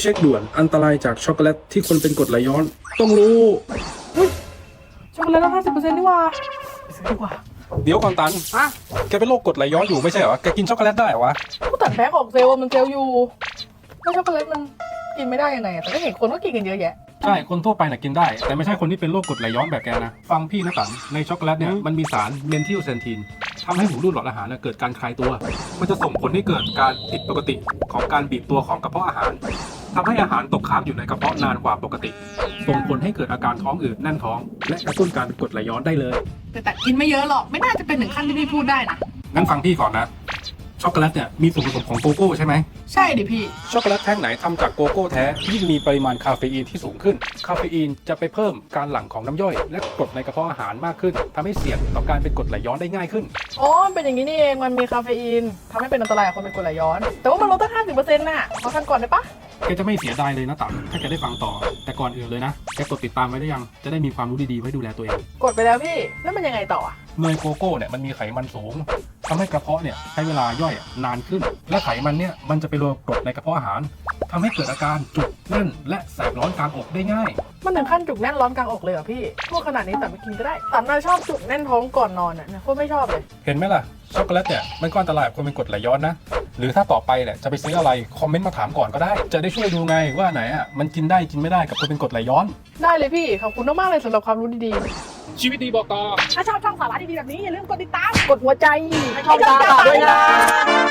เช็คด่วนอันตรายจากช็อกโกแลตที่คนเป็นกรดไหลย้อน ต้องรู้ ช็อกโกแลตตั้งห้าสิบเปอร์เซ็นต์นี่หว่าไปซื้อดีกว่าเดี๋ยวก่อนตัน อะแกเป็นโรคกรดไหลย้อนอยู่ไม่ใช่เหรอ แกกินช็อกโกแลตได้เหรอวะผู้ตัดแพ้ของเซลล์มันเซลล์อยู่แล้วช็อกโกแลตมันกินไม่ได้ยังไงอะแต่ก็เห็นคนก็กินกันเยอะแยะ ใช่ คนทั่วไปน่ะกินได้ แต่ไม่ใช่คนที่เป็นโรคกรดไหลย้อนแบบแกนะ ฟังพี่นะตัน ในช็อกโกแลตเนี่ย มันมีสารเมนทิลเซนทีนทำให้หูรูดหลอดอาหารน่ะเกิดการคลายตัว มันจะส่งผลให้เกิดการผิดปกติของการบีบตัวของกระเพาะอาหาร ทำให้อาหารตกค้างอยู่ในกระเพาะนานกว่าปกติ ส่งผลให้เกิดอาการท้องอืดแน่นท้อง และกระตุ้นการเป็นกรดไหลย้อนได้เลย แต่แต่กินไม่เยอะหรอก ไม่น่าจะเป็นถึงขั้นที่พี่พูดได้นะ งั้นฟังพี่ก่อนนะ ช็อกโกแลตเนี่ยมีส่วนผสมของโกโก้ใช่ไหม ใช่ดิพี่ ช็อกโกแลตแท่งไหนทำจากโกโก้แท้ยิ่งมีปริมาณคาเฟอีนที่สูงขึ้น คาเฟอีนจะไปเพิ่มการหลั่งของน้ำย่อย และกรดในกระเพาะอาหารมากขึ้นทำให้เสี่ยงต่อการเป็นกรดไหลย้อนได้ง่ายขึ้นอ๋อมันเป็นอย่างนี้นี่เองมันมีคาเฟอีนทำให้เป็นอันตรายกับคนเป็นกรดไหลย้อน แต่ว่ามันลดตั้งห้าสิบเปอร์เซ็นต์น่ะขอทันก่อนได้ปะ แกจะไม่เสียดายเลยนะตั๋มถ้าแกได้ฟังต่อ แต่ก่อนอื่นเลยนะ แกกดติดตามไว้ได้ยัง จะได้มีความรู้ดีๆไว้ดูแลตัวเอง กดไปแล้วพี่ แล้วมันยังไงต่ออะเนยโกโก้เนี่ยมันมีไขมันสูงทำให้กระเพาะเนี่ยใช้เวลาย่อยนานขึ้น และไขมันเนี่ยมันจะไปรวมกรดในกระเพาะอาหารทำให้เกิดอาการจุกแน่นและแสบร้อนกลางอกได้ง่าย มันถึงขั้นจุกแน่นร้อนกลางอกเลยเหรอพี่พูดขนาดนี้แต่ไม่กินก็ได้แต่น่าชอบจุกแน่นท้องก่อนนอนอะเนี่ยโคตรไม่ชอบเลย เห็นไหมล่ะช็อกโกแลตเนี่ยมันก็อันตรายกับคนเป็นกรดไหลย้อนนะ หรือถ้าต่อไปเนี่ยจะไปซื้ออะไรคอมเมนต์มาถามก่อนก็ได้ จะได้ช่วยดูไงว่าไหนอะมันกินได้กินไม่ได้กับคนเป็นกรดไหลย้อน ได้เลยพี่ ขอบคุณมากๆเลยสำหรับความรู้ดีชีวิตดีบอกต่อๆถ้าชอบช่องสาระดีๆแบบนี้อย่าลืมกดติดตามกดหัวใจให้ช่องตาด้วยนะ